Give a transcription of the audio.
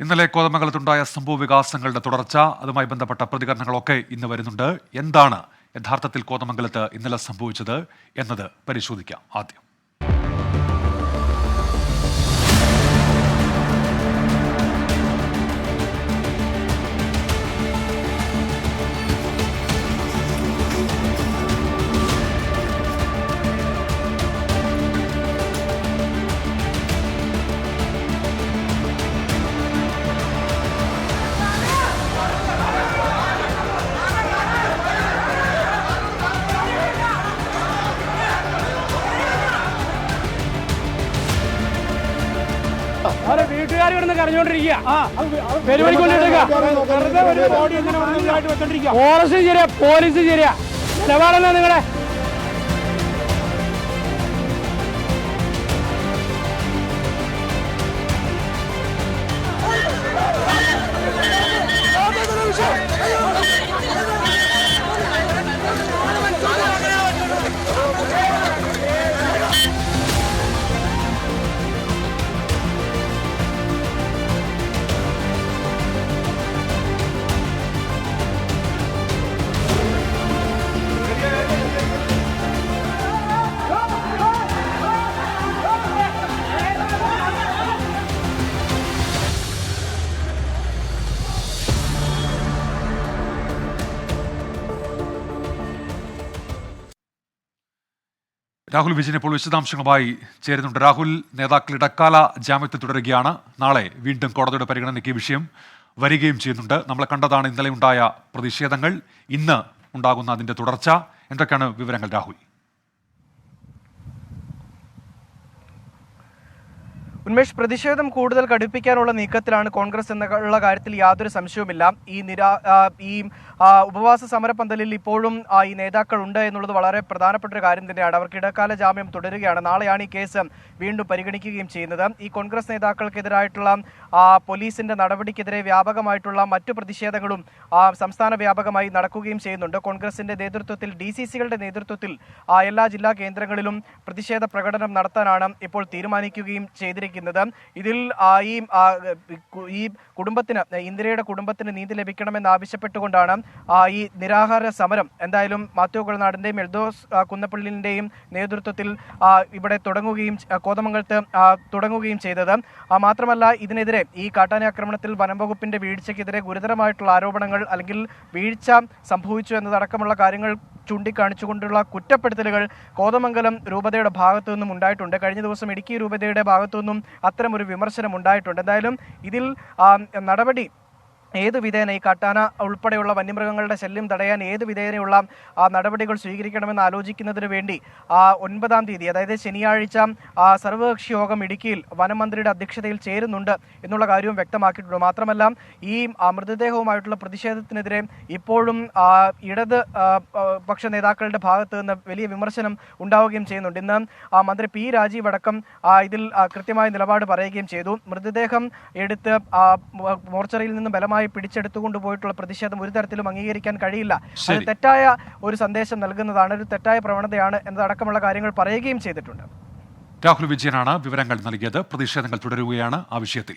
ഇന്നലെ കോതമംഗലത്തുണ്ടായ സംഭവ വികാസങ്ങളുടെ തുടർച്ച അതുമായി ബന്ധപ്പെട്ട പ്രതികരണങ്ങളൊക്കെ ഇന്ന് വരുന്നുണ്ട്. എന്താണ് യഥാർത്ഥത്തിൽ കോതമംഗലത്ത് ഇന്നലെ സംഭവിച്ചത് എന്നത് പരിശോധിക്കാം ആദ്യം. ഇവിടുന്ന് കരഞ്ഞോണ്ടിരിക്കുക പരിപാടിക്കൊണ്ടിരിക്കുക ഫോറസ്റ്റ് ശരിയാ പോലീസ് ശരിയാ. നിലപാടല്ല നിങ്ങളെ? രാഹുൽ വിജയൻ ഇപ്പോൾ വിശദാംശങ്ങളുമായി ചേരുന്നുണ്ട്. രാഹുൽ നേതാക്കൾ ഇടക്കാല ജാമ്യത്തിൽ തുടരുകയാണ്. നാളെ വീണ്ടും കോടതിയുടെ പരിഗണനയ്ക്ക് വിഷയം വരികയും ചെയ്യുന്നുണ്ട്. നമ്മൾ കണ്ടതാണ് ഇന്നലെ ഉണ്ടായ പ്രതിഷേധങ്ങൾ. ഇന്ന് ഉണ്ടാകുന്ന അതിന്റെ തുടർച്ച. എന്തൊക്കെയാണ് വിവരങ്ങൾ രാഹുൽ? ഉന്മേഷ് പ്രതിഷേധം കൂടുതൽ കടുപ്പിക്കാനുള്ള നീക്കത്തിലാണ് കോൺഗ്രസ് എന്നുള്ള കാര്യത്തിൽ യാതൊരു സംശയവുമില്ല. ഈ നിരാ ഈ ഉപവാസ സമരപന്തലിൽ ഇപ്പോഴും ഈ നേതാക്കൾ ഉണ്ട് എന്നുള്ളത് വളരെ പ്രധാനപ്പെട്ട ഒരു കാര്യം തന്നെയാണ്. അവർക്ക് ഇടക്കാല ജാമ്യം തുടരുകയാണ്. നാളെയാണ് ഈ കേസ് വീണ്ടും പരിഗണിക്കുകയും ചെയ്യുന്നത്. ഈ കോൺഗ്രസ് നേതാക്കൾക്കെതിരായിട്ടുള്ള പോലീസിന്റെ നടപടിക്കെതിരെ വ്യാപകമായിട്ടുള്ള മറ്റു പ്രതിഷേധങ്ങളും സംസ്ഥാന വ്യാപകമായി നടക്കുകയും ചെയ്യുന്നുണ്ട്. കോൺഗ്രസിന്റെ നേതൃത്വത്തിൽ ഡി സി സികളുടെ നേതൃത്വത്തിൽ എല്ലാ ജില്ലാ കേന്ദ്രങ്ങളിലും പ്രതിഷേധ പ്രകടനം നടത്താനാണ് ഇപ്പോൾ തീരുമാനിക്കുകയും ചെയ്തിരിക്കുന്നത്. ഇതിൽ ഈ കുടുംബത്തിന് ഇന്ദിരയുടെ കുടുംബത്തിന് നീതി ലഭിക്കണമെന്ന് ആവശ്യപ്പെട്ടുകൊണ്ടാണ് ഈ നിരാഹാര സമരം എന്തായാലും മാത്യു കുളനാടിന്റെയും എൽദോസ് കുന്നപ്പള്ളിന്റെയും നേതൃത്വത്തിൽ ഇവിടെ തുടങ്ങുകയും കോതമംഗലത്ത് തുടങ്ങുകയും ചെയ്തത്. മാത്രമല്ല ഇതിനെതിരെ ഈ കാട്ടാന ആക്രമണത്തിൽ വനംവകുപ്പിന്റെ വീഴ്ചയ്ക്കെതിരെ ഗുരുതരമായിട്ടുള്ള ആരോപണങ്ങൾ അല്ലെങ്കിൽ വീഴ്ച സംഭവിച്ചു എന്നതടക്കമുള്ള കാര്യങ്ങൾ ചൂണ്ടിക്കാണിച്ചുകൊണ്ടുള്ള കുറ്റപ്പെടുത്തലുകൾ കോതമംഗലം രൂപതയുടെ ഭാഗത്തു നിന്നും ഉണ്ടായിട്ടുണ്ട്. കഴിഞ്ഞ ദിവസം ഇടുക്കി രൂപതയുടെ ഭാഗത്തു നിന്നും അത്തരമൊരു വിമർശനം ഉണ്ടായിട്ടുണ്ട്. എന്തായാലും ഇതിൽ നടപടി ഏത് വിധേന ഈ കാട്ടാന ഉൾപ്പെടെയുള്ള വന്യമൃഗങ്ങളുടെ ശല്യം തടയാൻ ഏത് വിധേനയുള്ള നടപടികൾ സ്വീകരിക്കണമെന്ന് ആലോചിക്കുന്നതിന് വേണ്ടി ഒൻപതാം തീയതി അതായത് ശനിയാഴ്ച സർവകക്ഷി യോഗം ഇടുക്കിയിൽ വനമന്ത്രിയുടെ അധ്യക്ഷതയിൽ ചേരുന്നുണ്ട് എന്നുള്ള കാര്യവും വ്യക്തമാക്കിയിട്ടുണ്ട്. മാത്രമല്ല ഈ മൃതദേഹവുമായിട്ടുള്ള പ്രതിഷേധത്തിനെതിരെ ഇപ്പോഴും ഇടത് പക്ഷ നേതാക്കളുടെ ഭാഗത്ത് നിന്ന് വലിയ വിമർശനം ഉണ്ടാവുകയും ചെയ്യുന്നുണ്ട്. ഇന്ന് മന്ത്രി പി രാജീവ് അടക്കം ഇതിൽ കൃത്യമായ നിലപാട് പറയുകയും ചെയ്തു. മൃതദേഹം എടുത്ത് മോർച്ചറിയിൽ നിന്ന് ബലമായി പിടിച്ചെടുത്തുകൊണ്ട് പോയിട്ടുള്ള പ്രതിഷേധം ഒരു തരത്തിലും അംഗീകരിക്കാൻ കഴിയില്ല. അത് തെറ്റായ ഒരു സന്ദേശം നൽകുന്നതാണ് ഒരു തെറ്റായ പ്രവണതയാണ് എന്നതടക്കമുള്ള കാര്യങ്ങൾ പറയുകയും ചെയ്തിട്ടുണ്ട്. രാഹുൽ വിജയനാണ് വിവരങ്ങൾ നൽകിയത്. പ്രതിഷേധങ്ങൾ തുടരുകയാണ് ആ വിഷയത്തിൽ.